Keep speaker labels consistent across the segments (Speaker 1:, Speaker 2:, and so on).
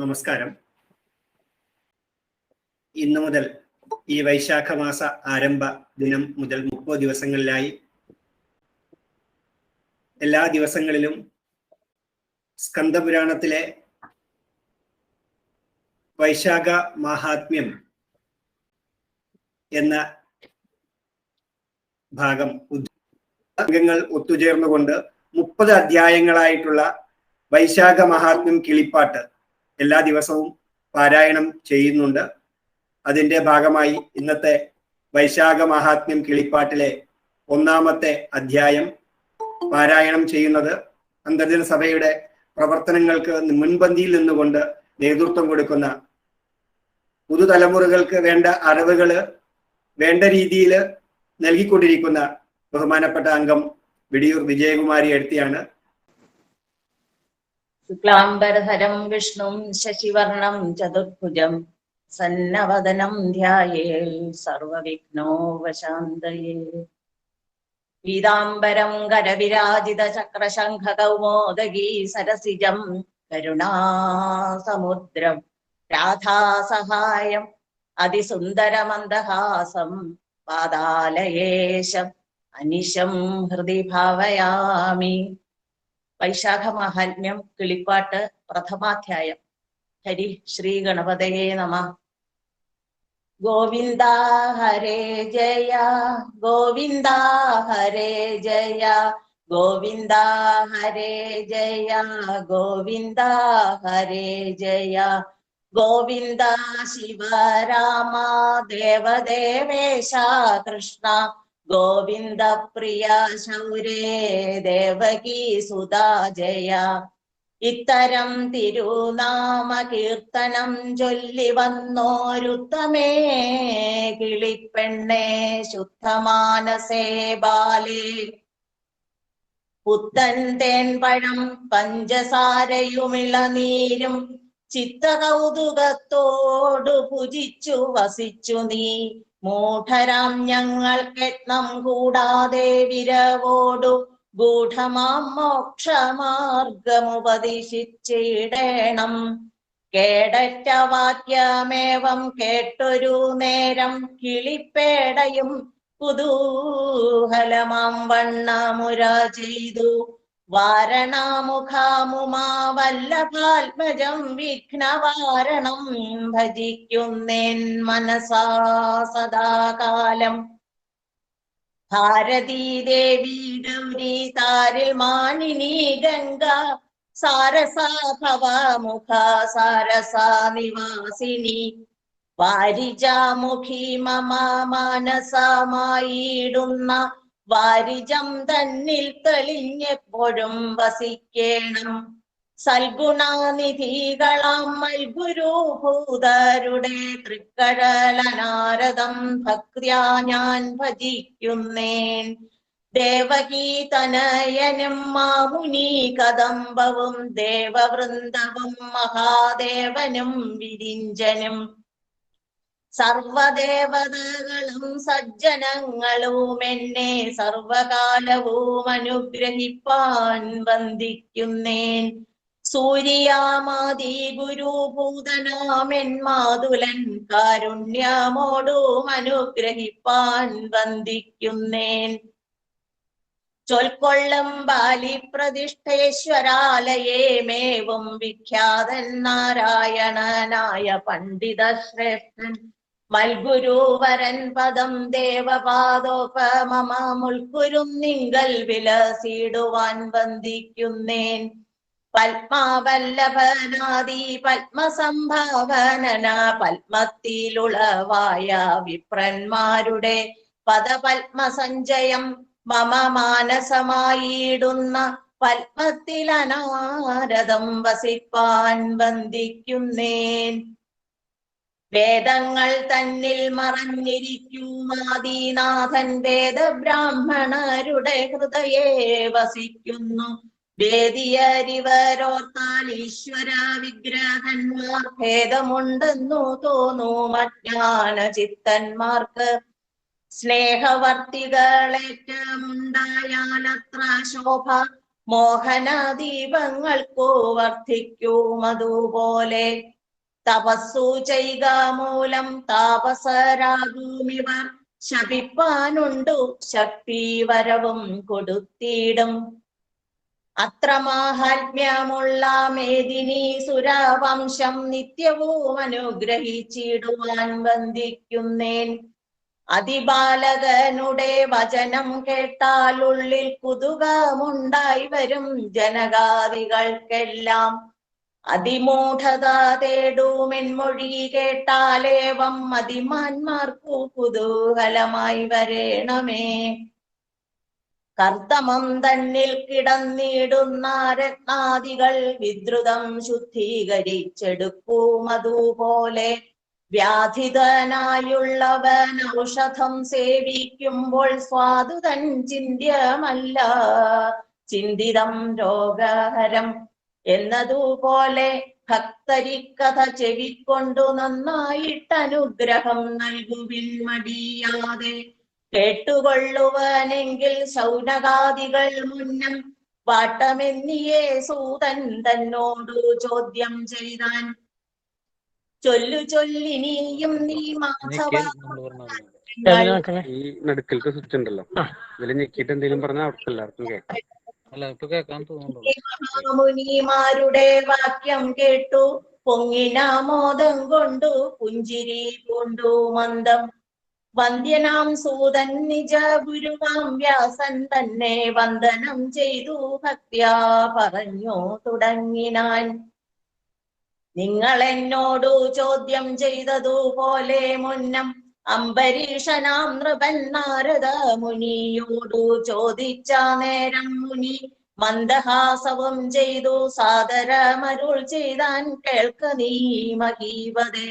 Speaker 1: നമസ്കാരം. ഇന്നു മുതൽ ഈ വൈശാഖ മാസ ആരംഭ ദിനം മുതൽ മുപ്പത് ദിവസങ്ങളിലായി. എല്ലാ ദിവസങ്ങളിലും സ്കന്ദപുരാണത്തിലെ വൈശാഖ മഹാത്മ്യം എന്ന ഭാഗം അംഗങ്ങൾ ഒത്തുചേർന്നുകൊണ്ട് മുപ്പത് അധ്യായങ്ങളായിട്ടുള്ള വൈശാഖ മഹാത്മ്യം കിളിപ്പാട്ട് എല്ലാ ദിവസവും പാരായണം ചെയ്യുന്നുണ്ട്. അതിന്റെ ഭാഗമായി ഇന്നത്തെ വൈശാഖ മഹാത്മ്യം കിളിപ്പാട്ടിലെ ഒന്നാമത്തെ അധ്യായം പാരായണം ചെയ്യുന്നത്. അന്തർജന സഭയുടെ പ്രവർത്തനങ്ങൾക്ക് മുൻപന്തിയിൽ നിന്നുകൊണ്ട് നേതൃത്വം കൊടുക്കുന്ന പുതുതലമുറകൾക്ക് വേണ്ട അറിവുകൾ വേണ്ട രീതിയിൽ നൽകിക്കൊണ്ടിരിക്കുന്ന ബഹുമാനപ്പെട്ട അംഗം വിടിയൂർ വിജയകുമാരി എടുത്തിയാണ്.
Speaker 2: ശശിവർണം ചതുർഭുജം സന്നവദനം ധ്യായേ സർവവിഘ്നോപശാന്തയേ പീതാംബരം കരവിരാജിത ചക്രശംഖ കൗമോദഗീ സരസിജം കരുണാസമുദ്രം രാധാസഹായം അതിസുന്ദരമന്ദഹാസം പാതാലയേശം അനിശം ഹൃദി ഭാവയാമി വൈശാഖ മാഹാത്മ്യം കിളിപ്പാട്ട് പ്രഥമാധ്യായം. ഹരി ശ്രീ ഗണപതയെ നമ. ഗോവിന്ദ ഹരേ ജയ ഗോവിന്ദ ഹരേ ജയ ഗോവിന്ദ ഹരേ ജയ ഗോവിന്ദ ഹരേ ജയ. ഗോവിന്ദ ശിവ രാമ ദേവദേവേശ കൃഷ്ണ ഗോവിന്ദ പ്രിയ ശൗരേ ദേവകി സുതാ ജയ. ഇത്തരം തിരുനാമ കീർത്തനം ചൊല്ലി വന്നോരുത്തമേ കിളിപ്പെണ്ണേ ശുദ്ധമാനസേ ബാലേ. പുത്തൻ തേൻപഴം പഞ്ചസാരയുമിളനീരും ചിത്തകൗതുകത്തോടു പുജിച്ചു വസിച്ചു നീ. മൂഢരാം യത്നം കൂടാതെ വിരവോടു ഗൂഢമാം മോക്ഷമാർഗമുപദേശിച്ചിടേണം. കേടറ്റ വാക്യമേവം കേട്ടൊരു നേരം കിളിപ്പേടയും കുതൂഹലമാം വണ്ണമുര ചെയ്തു. വാരണാമുഖാമുമാ വല്ലഭാത്മജം വിഘ്നവാരണം ഭജിക്കുന്നേൻ മനസാ സദാകാലം. ഭാരതീ ദേവി ഗൗരി താരിൽ മാനിനി ഗംഗ സാരസാ ഭവമുഖ സാരസാ നിവാസിനി. വാരിജാമുഖി മമ മാനസമായിടുന്ന വാരിജം തന്നിൽ തെളിഞ്ഞെപ്പോഴും വസിക്കേണം. സൽഗുണാനിധികളാം മൽഗുരുഭൂതരുടെ തൃക്കഴലനാരദം ഭക്യാ ഞാൻ ഭജിക്കുന്നേൻ. ദേവകീ തനയനും മാമുനി കദംബവും ദേവവൃന്ദവും മഹാദേവനും വിരിഞ്ചനും സർവദേവതകളും സജ്ജനങ്ങളും എന്നെ സർവകാലവും അനുഗ്രഹിപ്പാൻ വന്ദിക്കുന്നേൻ. സൂര്യാമാതി ഗുരുഭൂതനാമെൻ മാതുലൻ കാരുണ്യമോടും അനുഗ്രഹിപ്പാൻ വന്ദിക്കുന്നേൻ. ചൊൽക്കൊള്ളം ബാലി പ്രതിഷ്ഠേശ്വരാലയേ മേവും വിഖ്യാതൻ നാരായണനായ പണ്ഡിത ശ്രേഷ്ഠൻ മൽഗുരുവരൻ പദം ദേവപാദോപമമ മുൾക്കുരും നിങ്കൽ വിലസിടുവാൻ വന്ദിക്കുന്നേൻ. പത്മാവല്ലഭനാദി പത്മസംഭാവനന പത്മത്തിലുളവായ വിപ്രന്മാരുടെ പദപത്മസഞ്ചയം മമ മാനസമായിടുന്ന പത്മത്തിലനാരദം വസിപ്പാൻ വന്ദിക്കുന്നേൻ. വേദങ്ങൾ തന്നിൽ മറഞ്ഞിരിക്കുമാദീനാഥൻ വേദബ്രാഹ്മണരുടെ ഹൃദയെ വസിക്കുന്നു. വേദിയരിവരോർത്താൽ ഈശ്വര വിഗ്രഹന്മാർ ഭേദമുണ്ടെന്നു തോന്നും അജ്ഞാന ചിത്തന്മാർക്ക് സ്നേഹവർത്തികളേറ്റമുണ്ടായാൽ അത്ര ശോഭ മോഹനദീപങ്ങൾക്കു വർദ്ധിക്കും അതുപോലെ തപസ്സു ചെയ്ത മൂലം താപസരാകുമിവർ ശപിപ്പാനുണ്ടു ശക്തിവരവും കൊടുത്തിടും. അത്ര മാഹാത്മ്യമുള്ള മേദിനി സുരവംശം നിത്യവും അനുഗ്രഹിച്ചിടുവാൻ വന്ദിക്കുന്നേൻ. അതിബാലകനുടെ വചനം കേട്ടാൽ ഉള്ളിൽ കുതുകമുണ്ടായി വരും ജനകാദികൾക്കെല്ലാം. അതിമൂഢത തേടുമെൻമൊഴി കേട്ടാലേവം മതിമാന്മാർക്കു കുതൂഹലമായി വരേണമേ. കർത്തമം തന്നിൽ കിടന്നിടുന്ന രത്നാദികൾ വിദ്രുതം ശുദ്ധീകരിച്ചെടുക്കൂ അതുപോലെ വ്യാധിതനായുള്ളവൻ ഔഷധം സേവിക്കുമ്പോൾ സ്വാതുതൻ ചിന്തിയമല്ല. ചിന്തിതം രോഗഹരം എന്നതുപോലെ ഭക്തരിക്കഥ ചെവിക്കൊണ്ടു നന്നായിട്ട് അനുഗ്രഹം നൽകുവിൻ മടിയാതെ. കേട്ടുകൊള്ളുവാനെങ്കിൽ സൗനകാദികൾ മുന്നം വാട്ടമെന്നിയേ സൂതൻ തന്നോടു ചോദ്യം ചെയ്താൻ. ചൊല്ലു ചൊല്ലിനിയും നീ മാധവ
Speaker 3: ഈ നടുക്കൽക്ക് സ്വിച്ച് ഉണ്ടല്ലോ. ഇതിൽ ഞെക്കിയിട്ട് എന്തെങ്കിലും പറഞ്ഞാൽ അവർക്ക് എല്ലാവർക്കും കേൾക്കാം.
Speaker 4: അല്ല ഇപ്പൊ കേൾക്കാൻ തോന്നുന്നുണ്ട്?
Speaker 2: വാക്യം കേട്ടു. പൊങ്ങിനാമോദം കൊണ്ടു പുഞ്ചിരി കൊണ്ടു മന്ദം. വന്ദ്യനാം സൂതൻ നിജ ഗുരുവാം വ്യാസൻ തന്നെ വന്ദനം ചെയ്തു. ഭക്ത്യാ പറഞ്ഞു തുടങ്ങിനാൻ. നിങ്ങൾ എന്നോടു ചോദ്യം ചെയ്തതുപോലെ മുന്നം അംബരീഷനാം നൃപൻ നാരദ മുനിയോടു ചോദിച്ച നേരം മുനി മന്ദഹാസവും ചെയ്തു സാദരമരുൾ ചെയ്താൻ കേൾക്ക നീ മഹീവതേ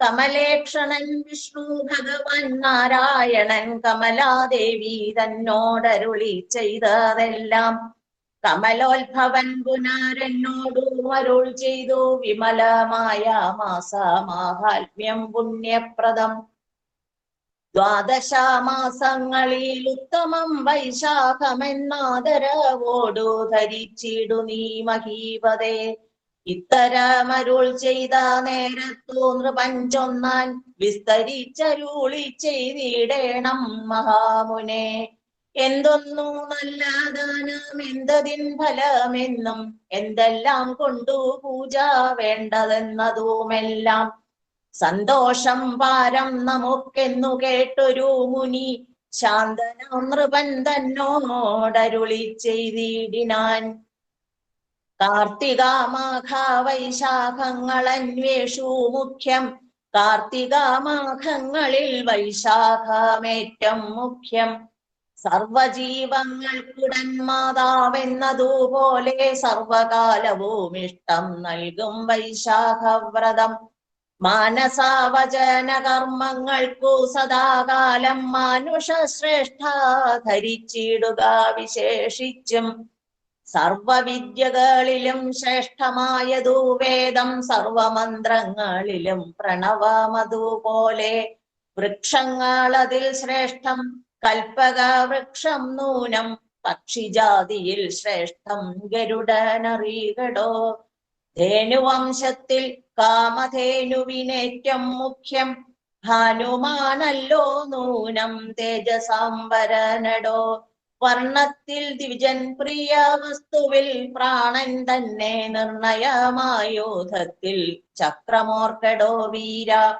Speaker 2: കമലേക്ഷണൻ വിഷ്ണു ഭഗവാൻ നാരായണൻ കമലാദേവി തന്നോടരുളി ചെയ്തതെല്ലാം. കമലോത്ഭവൻ പുനാരെന്നോടു അരുൾ ചെയ്തു വിമലമായ മാസ മാഹാത്മ്യം പുണ്യപ്രദം. ദ്വാദശ മാസങ്ങളിൽ ഉത്തമം വൈശാഖമെന്നാദരവോടു ധരിച്ചിടു നീ മഹീപതേ. ഇത്തരമരുൾ ചെയ്ത നേരത്തു നൃപഞ്ചൊന്നാൻ വിസ്തരിച്ചരുളി ചെയ്തിടേണം മഹാമുനെ. എന്തൊന്നു നല്ല ദാനം എന്തതിൻ ഫലമെന്നും എന്തെല്ലാം കൊണ്ടു പൂജ വേണ്ടതെന്നതുമെല്ലാം സന്തോഷം വാരം നമുക്കെന്നു കേട്ടൊരു മുനി ശാന്തനോ നൃപൻ തന്നോടരുളി ചെയ്തിടിനാൻ. കാർത്തിക മാഘ വൈശാഖങ്ങൾ അന്വേഷു മുഖ്യം. കാർത്തിക മാഘങ്ങളിൽ വൈശാഖമേറ്റം മുഖ്യം. സർവജീവങ്ങൾക്കുടൻ മാതാവെന്നതുപോലെ സർവകാലവും ഇഷ്ടം നൽകും വൈശാഖവ്രതം. മാനസാവചന കർമ്മങ്ങൾക്കു സദാകാലം മാനുഷ ശ്രേഷ്ഠ ധരിച്ചിടുക വിശേഷിച്ചും. സർവവിദ്യകളിലും ശ്രേഷ്ഠമായതു വേദം സർവമന്ത്രങ്ങളിലും പ്രണവമതുപോലെ. വൃക്ഷങ്ങൾ അതിൽ ശ്രേഷ്ഠം കൽപ്പക വൃക്ഷം നൂനം. പക്ഷിജാതിയിൽ ശ്രേഷ്ഠം ഗരുഡനറികടോ. ധേനുവംശത്തിൽ കാമധേനുവിനേറ്റം മുഖ്യം. ഭാനുമാനല്ലോ നൂനം തേജസാംബരനടോ. വർണത്തിൽ ദ്വിജൻ പ്രിയ വസ്തുവിൽ പ്രാണൻ തന്നെ നിർണയമായോധത്തിൽ ചക്രമോർക്കടോ വീര.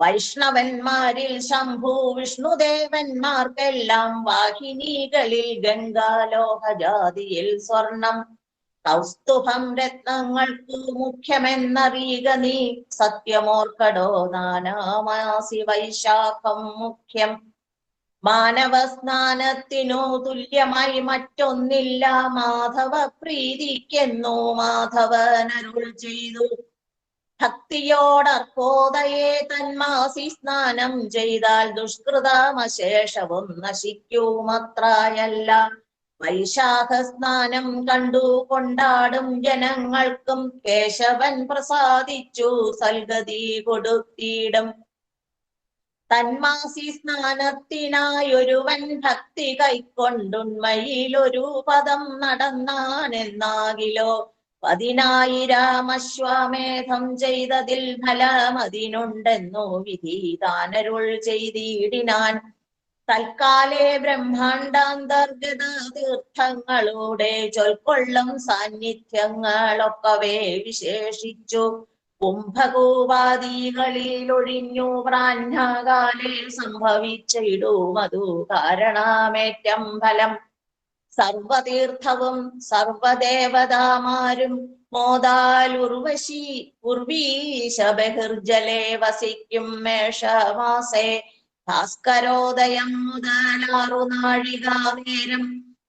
Speaker 2: വൈഷ്ണവന്മാരിൽ ശംഭു വിഷ്ണുദേവന്മാർക്കെല്ലാം വാഹിനികളിൽ ഗംഗാലോഹജാതിയിൽ സ്വർണം. കൗസ്തുഭം രത്നങ്ങൾക്കു മുഖ്യമെന്നറിയുക നീ. സത്യമോർക്കടോ നാനാമാസി വൈശാഖം മുഖ്യം. മാനവ സ്നാനത്തിനു തുല്യമായി മറ്റൊന്നില്ല. മാധവ പ്രീതിക്കെന്നു മാധവനരുൾ ചെയ്തു. ഭക്തിയോടർക്കോദയെ തന്മാസി സ്നാനം ചെയ്താൽ ദുഷ്കൃതമശേഷവും നശിക്കുമത്രയല്ല. വൈശാഖ സ്നാനം കണ്ടു കൊണ്ടാടും ജനങ്ങൾക്കും. കേശവൻ പ്രസാദിച്ചു സൽഗതി കൊടുത്തിടും. തന്മാസി സ്നാനത്തിനായൊരുവൻ ഭക്തി കൈക്കൊണ്ടുണ്മയിലൊരു പദം നടന്നാനെന്നാകിലോ? പതിനായിരം അശ്വമേധം ചെയ്തതിൽ ഫലമതിനുണ്ടെന്നു വിധി താനരുൾ ചെയ്തിടിനാൻ. തൽക്കാലേ ബ്രഹ്മാണ്ടാന്തർഗത തീർത്ഥങ്ങളുടെ ചൊൽക്കൊള്ളും സാന്നിധ്യങ്ങളൊക്കവേ വിശേഷിച്ചു. കുംഭകൂപാദികളിൽ ഒഴിഞ്ഞു പ്രാജ്ഞാകാലേ സംഭവിച്ചിടും അതു കാരണമേറ്റം ഫലം. സർവതീർത്ഥവും സർവദേവതാമാരും മോദാൽ ഉർവശി ഉർവീശ ബഹിർജലേ വസിക്കും മേഷമാസേ ഭാസ്കരോദയം മുതലാറു നാഴിക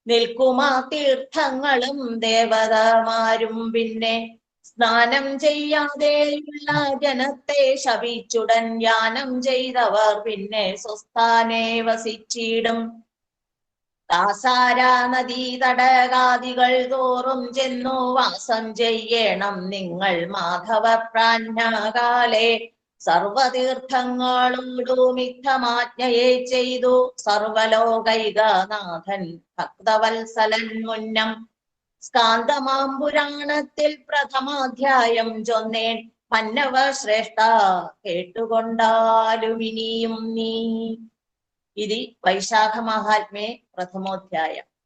Speaker 2: നിൽക്കുമാ തീർത്ഥങ്ങളും ദേവതമാരും പിന്നെ സ്നാനം ചെയ്യാതെയുള്ള ജനത്തെ ശപിച്ചുടൻ ധ്യാനം ചെയ്തവർ പിന്നെ സ്വസ്ഥാനെ വസിച്ചിടും. ദാസാര നദീ തടകാദികൾ തോറും ചെന്നു വാസം ചെയ്യണം നിങ്ങൾ മാധവ പ്രാജ്ഞാകാലേ സർവതീർത്ഥങ്ങളോടും മിഥമാജ്ഞയെ ചെയ്തു സർവലോകൈകനാഥൻ ഭക്തവത്സലൻ മുന്നം സ്കാന്തമാം പുരാണത്തിൽ പ്രഥമാധ്യായം ചൊന്നേൻ പന്നവ ശ്രേഷ്ഠ കേട്ടുകൊണ്ടാലും ഇനിയും നീ. ഇതി വൈശാഖ മഹാത്മേ പ്രഥമോധ്യായം.